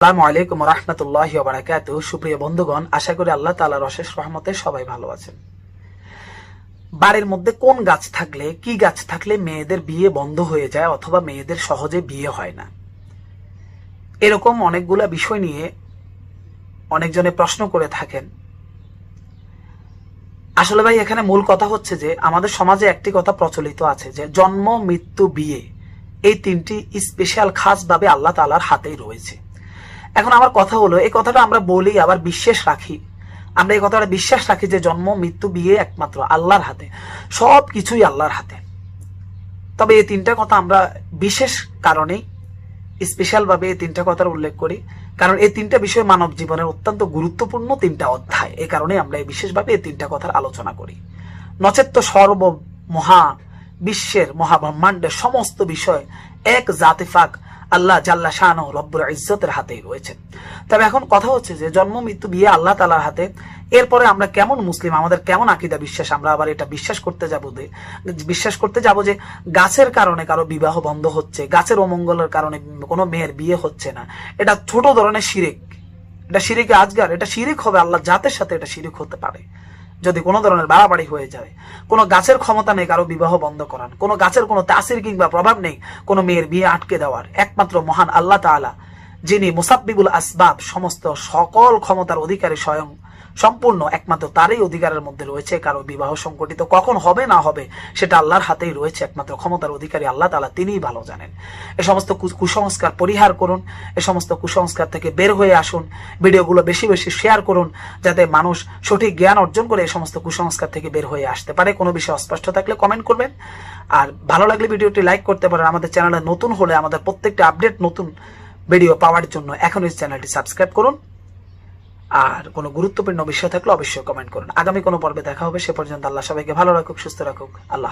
আসসালামু আলাইকুম রহমতুল্লাহ বারাকাত সুপ্রিয় বন্ধুগণ, আশা করি আল্লাহ তাআলার অশেষ রহমতে সবাই ভালো আছেন। বাড়ির মধ্যে কোন গাছ থাকলে, কি গাছ থাকলে মেয়েদের বিয়ে বন্ধ হয়ে যায় অথবা মেয়েদের সহজে বিয়ে হয় না? এরকম অনেকগুলা বিষয় নিয়ে অনেকজনে প্রশ্ন করে থাকেন। আসলে ভাই, এখানে মূল কথা হচ্ছে যে, আমাদের সমাজে একটি কথা প্রচলিত আছে যে, জন্ম, মৃত্যু, বিয়ে, এই তিনটি স্পেশাল খাস ভাবে আল্লাহ তালার হাতেই রয়েছে। এখন আমার কথা হলো, এই কথাটা আমরা বলি, আবার বিশ্বাস রাখি। আমরা এই কথাটা বিশ্বাস রাখি যে জন্ম, মৃত্যু, বিয়ে একমাত্র আল্লাহর হাতে। সব কিছুই আল্লাহর হাতে। তবে এই তিনটা কথা আমরা বিশেষ কারণেই স্পেশাল ভাবে এই তিনটা কথার উল্লেখ করি। কারণ এই তিনটা বিষয় মানব জীবনের অত্যন্ত গুরুত্বপূর্ণ তিনটা অধ্যায়। এই কারণে আমরা এই বিশেষভাবে এই তিনটা কথার আলোচনা করি। নচেত সর্ব মহা বিশ্বের মহাব্রহ্মাণ্ডের সমস্ত বিষয় এক জাতিফাক আল্লাহ জাল্লা শাহ রব্বুর ইজ্জতের হাতেই রয়েছে। তবে এখন কথা হচ্ছে যে, জন্ম, মৃত্যু বিয়ে আল্লাহ তালার হাতে এরপরে আমরা কেমন মুসলিম, আমাদের কেমন আকিদা, বিশ্বাস, আমরা আবার এটা বিশ্বাস করতে যাব যে, বিশ্বাস করতে যাব যে, গাছের কারণে কারও বিবাহ বন্ধ হচ্ছে, গাছের অমঙ্গলের কারণে কোনো মেয়ের বিয়ে হচ্ছে না। এটা ছোট ধরনের শিরিক। এটা শিরিকে আজগার, এটা শিরিক হবে, আল্লাহ জাতের সাথে এটা শিরিক হতে পারে। যদি কোনো ধরনের বাড়াবাড়ি হয়ে যায়, কোনো গাছের ক্ষমতা নেই কারও বিবাহ বন্ধ করান কোনো গাছের কোনো তাসির কিংবা প্রভাব নেই, কোনো মেয়ের বিয়ে আটকে দেওয়ার, একমাত্র মহান আল্লাহ তালা যিনি মুসাব্বিবুল আসবাব, সমস্ত সকল ক্ষমতার অধিকারী স্বয়ং সম্পূর্ণ একমাত্র তারই অধিকারের মধ্যে রয়েছে, কারও বিবাহ সংকটিত কখন হবে, না হবে, সেটা আল্লাহর হাতেই রয়েছে, একমাত্র ক্ষমতার অধিকারী আল্লাহ তালা তিনিই ভালো জানেন। এ সমস্ত কুসংস্কার পরিহার করুন, এ সমস্ত কুসংস্কার থেকে বের হয়ে আসুন, ভিডিওগুলো বেশি বেশি শেয়ার করুন, যাতে মানুষ সঠিক জ্ঞান অর্জন করে এই সমস্ত কুসংস্কার থেকে বের হয়ে আসতে পারে। কোনো বিষয়ে অস্পষ্ট থাকলে কমেন্ট করবেন। আর ভালো লাগলে ভিডিওটি লাইক করতে পারেন। আমাদের চ্যানেলে নতুন হলে আমাদের প্রত্যেকটা আপডেট, নতুন ভিডিও পাওয়ার জন্য এখন এই চ্যানেলটি সাবস্ক্রাইব করুন। আর কোনো গুরুত্বপূর্ণ বিষয় থাকলে অবশ্যই কমেন্ট করুন। আগামী কোনো পর্বে দেখা হবে, সে পর্যন্ত আল্লাহ সবাইকে ভালো রাখুক, সুস্থ রাখুক। আল্লাহ